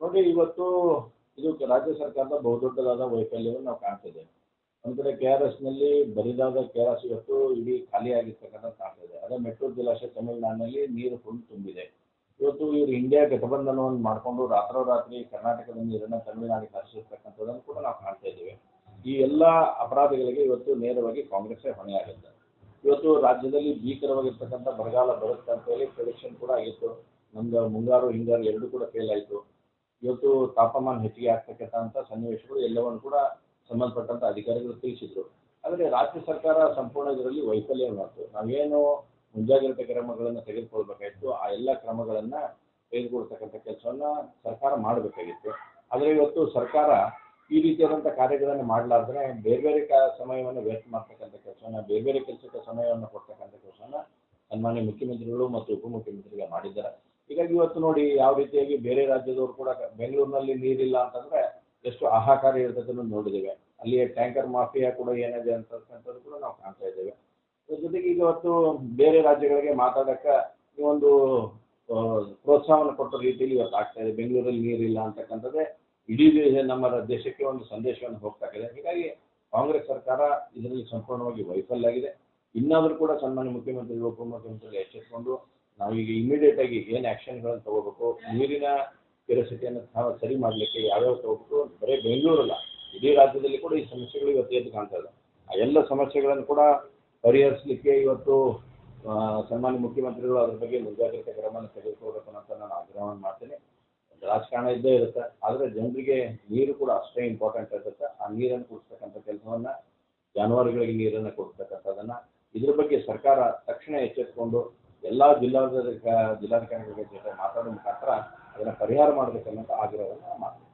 ನೋಡಿ, ಇವತ್ತು ಇದು ರಾಜ್ಯ ಸರ್ಕಾರದ ಬಹುದೊಡ್ಡದಾದ ವೈಫಲ್ಯವನ್ನು ನಾವು ಕಾಣ್ತಿದ್ದೇವೆ. ಒಂದು ಕಡೆ ಕೆ ಆರ್ ಎಸ್ನಲ್ಲಿ ಬರಿದಾದ ಕೆ ಆರ್ ಎಸ್ ಇವತ್ತು ಇಡೀ ಖಾಲಿಯಾಗಿರ್ತಕ್ಕಂಥ ಕಾಣ್ತಿದೆ ಅದೇ ಮೆಟ್ರೋ ಜಲಾಶಯ ತಮಿಳುನಾಡಿನಲ್ಲಿ ನೀರು ಫುಲ್ ತುಂಬಿದೆ. ಇವತ್ತು ಇವರು ಇಂಡಿಯಾ ಗಠಬಂಧನವನ್ನು ಮಾಡಿಕೊಂಡು ರಾತ್ರೋರಾತ್ರಿ ಕರ್ನಾಟಕದ ನೀರನ್ನು ತಮಿಳುನಾಡಿಗೆ ಹರಿಸಿರ್ತಕ್ಕಂಥದ್ದನ್ನು ಕೂಡ ನಾವು ಕಾಣ್ತಾ ಇದ್ದೇವೆ. ಈ ಎಲ್ಲ ಅಪರಾಧಗಳಿಗೆ ಇವತ್ತು ನೇರವಾಗಿ ಕಾಂಗ್ರೆಸ್ಸೇ ಹೊಣೆಯಾಗುತ್ತೆ ಇವತ್ತು ರಾಜ್ಯದಲ್ಲಿ ಭೀಕರವಾಗಿರ್ತಕ್ಕಂಥ ಬರಗಾಲ ಬರುತ್ತೆ ಅಂತ ಹೇಳಿ ಪ್ರಿಡಿಕ್ಷನ್ ಕೂಡ ಆಗಿತ್ತು. ನಮ್ದು ಮುಂಗಾರು ಹಿಂಗಾರು ಎರಡೂ ಕೂಡ ಫೇಲ್ ಆಯಿತು. ಇವತ್ತು ತಾಪಮಾನ ಹೆಚ್ಚಿಗೆ ಆಗ್ತಕ್ಕಂಥ ಸನ್ನಿವೇಶಗಳು ಎಲ್ಲವನ್ನು ಕೂಡ ಸಂಬಂಧಪಟ್ಟಂತ ಅಧಿಕಾರಿಗಳು ತಿಳಿಸಿದ್ರು. ಆದರೆ ರಾಜ್ಯ ಸರ್ಕಾರ ಸಂಪೂರ್ಣ ಇದರಲ್ಲಿ ವೈಫಲ್ಯ ಮಾಡ್ತು. ನಾವೇನು ಮುಂಜಾಗ್ರತೆ ಕ್ರಮಗಳನ್ನು ತೆಗೆದುಕೊಳ್ಬೇಕಾಗಿತ್ತು, ಆ ಎಲ್ಲ ಕ್ರಮಗಳನ್ನು ತೆಗೆದುಕೊಳ್ತಕ್ಕಂಥ ಕೆಲಸವನ್ನು ಸರ್ಕಾರ ಮಾಡಬೇಕಾಗಿತ್ತು. ಆದರೆ ಇವತ್ತು ಸರ್ಕಾರ ಈ ರೀತಿಯಾದಂಥ ಕಾರ್ಯಗಳನ್ನು ಮಾಡಲಾರ್ದ್ರೆ ಬೇರೆ ಬೇರೆ ಕ, ಸಮಯವನ್ನು ವ್ಯರ್ಥ ಮಾಡ್ತಕ್ಕಂಥ ಕೆಲಸವನ್ನ, ಬೇರೆ ಬೇರೆ ಕೆಲಸಕ್ಕೆ ಸಮಯವನ್ನು ಕೊಡ್ತಕ್ಕಂಥ ಕೆಲಸವನ್ನ ಸನ್ಮಾನ್ಯ ಮುಖ್ಯಮಂತ್ರಿಗಳು ಮತ್ತು ಉಪಮುಖ್ಯಮಂತ್ರಿಗಳು ಮಾಡಿದ್ದಾರೆ. ಹೀಗಾಗಿ ಇವತ್ತು ನೋಡಿ ಯಾವ ರೀತಿಯಾಗಿ ಬೇರೆ ರಾಜ್ಯದವರು ಕೂಡ ಬೆಂಗಳೂರಿನಲ್ಲಿ ನೀರಿಲ್ಲ ಅಂತಂದ್ರೆ ಎಷ್ಟು ಹಾಹಾಕಾರ ಇರ್ತದನ್ನು ನೋಡಿದ್ದೇವೆ. ಅಲ್ಲಿಯ ಟ್ಯಾಂಕರ್ ಮಾಫಿಯಾ ಕೂಡ ಏನಿದೆ ಅಂತಕ್ಕಂಥದ್ದು ಕೂಡ ನಾವು ಕಾಣ್ತಾ ಇದ್ದೇವೆ. ಜೊತೆಗೆ ಇವತ್ತು ಬೇರೆ ರಾಜ್ಯಗಳಿಗೆ ಮಾತಾಡಕ ಈ ಒಂದು ಪ್ರೋತ್ಸಾಹವನ್ನು ಕೊಟ್ಟ ರೀತಿಯಲ್ಲಿ ಇವತ್ತು ಆಗ್ತಾ ಇದೆ. ಬೆಂಗಳೂರಲ್ಲಿ ನೀರಿಲ್ಲ ಅಂತಕ್ಕಂಥದ್ದೇ ಇಡೀ ನಮ್ಮ ದೇಶಕ್ಕೆ ಒಂದು ಸಂದೇಶವನ್ನು ಹೋಗ್ತಾ ಇದೆ. ಹೀಗಾಗಿ ಕಾಂಗ್ರೆಸ್ ಸರ್ಕಾರ ಇದರಲ್ಲಿ ಸಂಪೂರ್ಣವಾಗಿ ವೈಫಲ್ಯ ಆಗಿದೆ. ಇನ್ನಾದರೂ ಕೂಡ ಸನ್ಮಾನ್ಯ ಮುಖ್ಯಮಂತ್ರಿಗಳು ಉಪಮುಖ್ಯಮಂತ್ರಿಗಳು ಎಚ್ಚೆತ್ಕೊಂಡು ನಾವೀಗ ಇಮಿಡಿಯೇಟ್ ಆಗಿ ಏನು ಆ್ಯಕ್ಷನ್ಗಳನ್ನು ತಗೋಬೇಕು, ನೀರಿನ ಕೆರಸಿಟಿಯನ್ನು ಸರಿ ಮಾಡಲಿಕ್ಕೆ ಯಾವ್ಯಾವ ತಗೋಬೇಕು ಬರೀ ಬೆಂಗಳೂರಲ್ಲ. ಇಡೀ ರಾಜ್ಯದಲ್ಲಿ ಕೂಡ ಈ ಸಮಸ್ಯೆಗಳು ಇವತ್ತು ಎದ್ದು ಕಾಣ್ತಾ ಇದೆ ಆ ಎಲ್ಲ ಸಮಸ್ಯೆಗಳನ್ನು ಕೂಡ ಪರಿಹರಿಸಲಿಕ್ಕೆ ಇವತ್ತು ಸನ್ಮಾನ್ಯ ಮುಖ್ಯಮಂತ್ರಿಗಳು ಅದ್ರ ಬಗ್ಗೆ ಮುಂಜಾಗ್ರತೆ ಕ್ರಮವನ್ನು ತೆಗೆದುಕೊಳ್ಬೇಕು ಅಂತ ನಾನು ಆಗ್ರಹವನ್ನು ಮಾಡ್ತೇನೆ. ರಾಜಕಾರಣ ಇದ್ದೇ ಇರುತ್ತೆ. ಆದರೆ ಜನರಿಗೆ ನೀರು ಕೂಡ ಅಷ್ಟೇ ಇಂಪಾರ್ಟೆಂಟ್ ಇರುತ್ತೆ. ಆ ನೀರನ್ನು ಕುಡಿಸ್ತಕ್ಕಂಥ ಕೆಲಸವನ್ನ ಜಾನುವಾರುಗಳಿಗೆ ನೀರನ್ನು ಕೊಡ್ತಕ್ಕಂಥದ್ದನ್ನ ಇದ್ರ ಬಗ್ಗೆ ಸರ್ಕಾರ ತಕ್ಷಣ ಎಚ್ಚೆತ್ತುಕೊಂಡು ಎಲ್ಲ ಜಿಲ್ಲಾಧಿಕಾರಿ ಜಿಲ್ಲಾಧಿಕಾರಿಗಳ ಜೊತೆ ಮಾತಾಡೋ ಮುಖಾಂತರ ಅದನ್ನು ಪರಿಹಾರ ಮಾಡಬೇಕನ್ನೋ ಆಗ್ರಹವನ್ನು ಮಾಡ್ತೀನಿ.